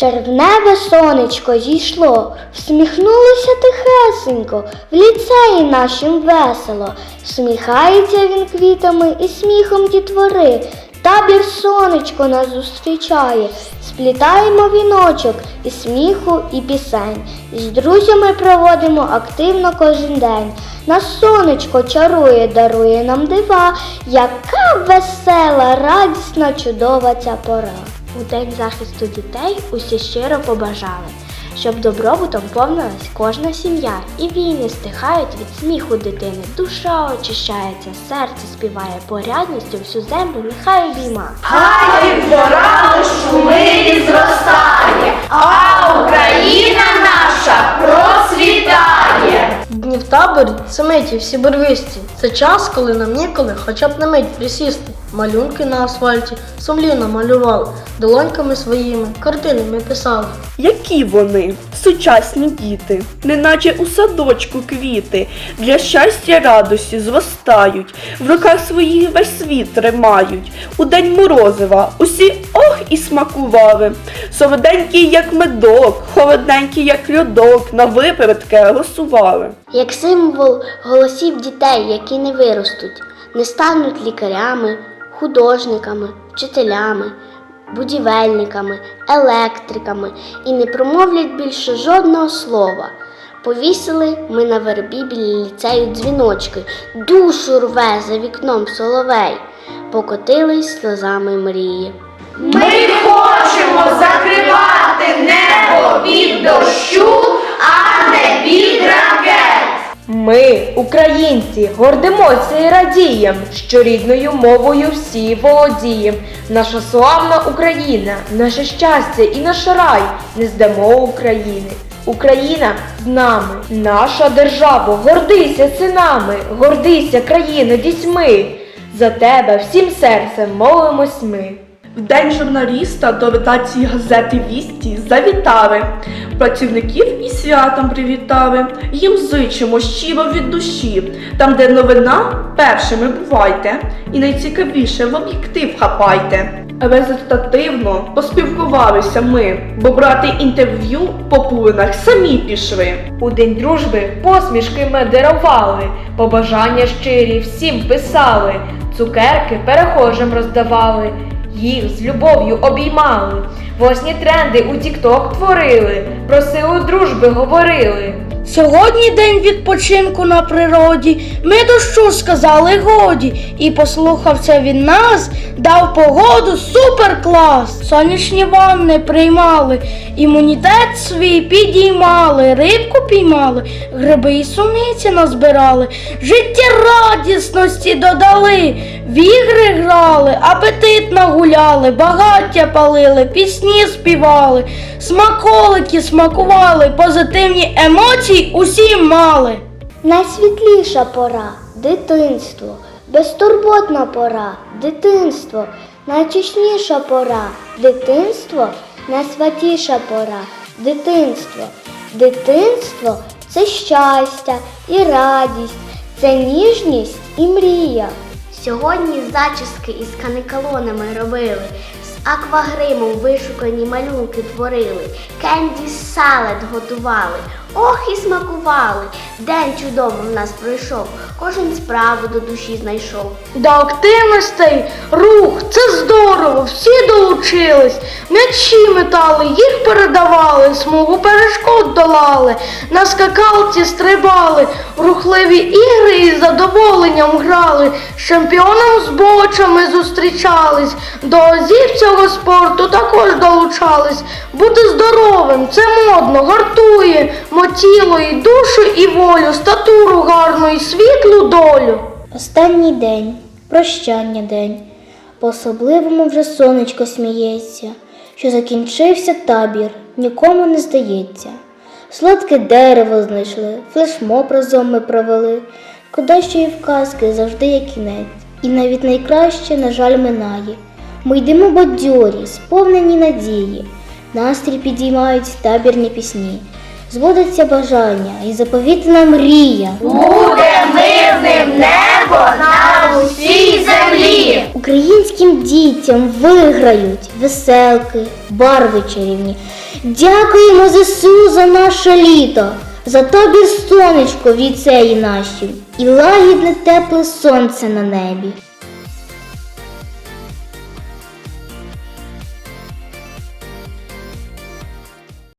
Червневе сонечко зійшло, всміхнулося тихесенько, в ліцеї нашим весело, всміхається він квітами і сміхом дітвори. Табір сонечко нас зустрічає, сплітаємо віночок і сміху, і пісень. І з друзями проводимо активно кожен день. Нас сонечко чарує, дарує нам дива, яка весела, радісна, чудова ця пора. У День захисту дітей усі щиро побажали, щоб добробутом повнилась кожна сім'я, і війни стихають від сміху дитини. Душа очищається, серце співає порядністю, всю землю нехай обійма. Хай пора шумить зростає, а Україна наша процвітає. Дні в таборі це миті всі барвисті. Це час, коли нам ніколи хоча б на мить присісти. Малюнки на асфальті сумлінно малювали, долоньками своїми картини ми писали. Які вони, сучасні діти, неначе у садочку квіти, для щастя радості зростають, в руках своїх весь світ тримають. У день морозива усі ох і смакували. Солоденькі, як медок, холодненькі, як льодок, на випередки голосували. Як символ голосів дітей, які не виростуть, не стануть лікарями, художниками, вчителями, будівельниками, електриками і не промовлять більше жодного слова. Повісили ми на вербі біля ліцею дзвіночки, душу рве за вікном соловей, покотились сльозами мрії. Ми хочемо закривати небо від дощу, а не від. Ми, українці, гордимося і радієм, що рідною мовою всі володієм. Наша славна Україна, наше щастя і наш рай не здамо України. Україна з нами, наша держава, гордися синами, гордися країно дітьми. За тебе всім серцем молимось ми. В день журналіста до редакції газети Вісті завітали. Працівників із святом привітали. Їм зичимо щиро від душі. Там, де новина, першими бувайте. І найцікавіше в об'єктив хапайте. Результативно поспілкувалися ми, бо брати інтерв'ю по пулинах самі пішли. У день дружби посмішки ми дарували, побажання щирі всім писали, цукерки перехожим роздавали, їх з любов'ю обіймали, власні тренди у Тікток творили, про силу дружби говорили. Сьогодні день відпочинку на природі. Ми дощу сказали годі, і послухав це він нас, дав погоду супер клас. Сонячні ванни приймали, імунітет свій підіймали, рибку піймали, гриби і суниці назбирали, життєрадісності додали, в ігри грали, апетит нагуляли, багаття палили, пісні співали, смаколики смакували, позитивні емоції усі мали. Найсвітліша пора дитинство, безтурботна пора дитинство, найчесніша пора дитинство, найсвятіша пора дитинство. Дитинство це щастя і радість, це ніжність і мрія. Сьогодні зачіски із каникалонами робили, з аквагримом вишукані малюнки творили, кенді салет готували, ох і смакували. День чудово в нас пройшов, кожен справу до душі знайшов. До активностей рух, це здорово, всі долучились. М'ячі метали, їх передавали, смугу перешкод долали, на скакалці стрибали, в рухливі ігри із задоволенням грали, з чемпіоном з бочами зустрічались, до азів цього спорту також долучались. Бути здоровим, це модно, гартує, мотіло і душу, і волю, статуру гарну, і світлу долю. Останній день, прощання день, по-особливому вже сонечко сміється, що закінчився табір, нікому не здається. Солодке дерево знайшли, флешмоб разом ми провели, куди ще й в завжди є кінець. І навіть найкраще, на жаль, минає. Ми йдемо бадьорі, сповнені надії, настрій підіймають табірні пісні. Збудеться бажання і заповітна мрія. Буде мирним небо на усій землі. Українським дітям виграють веселки, барви чарівні. Дякуємо ЗСУ за наше літо, за тобі сонечко віцеї наші, і лагідне тепле сонце на небі.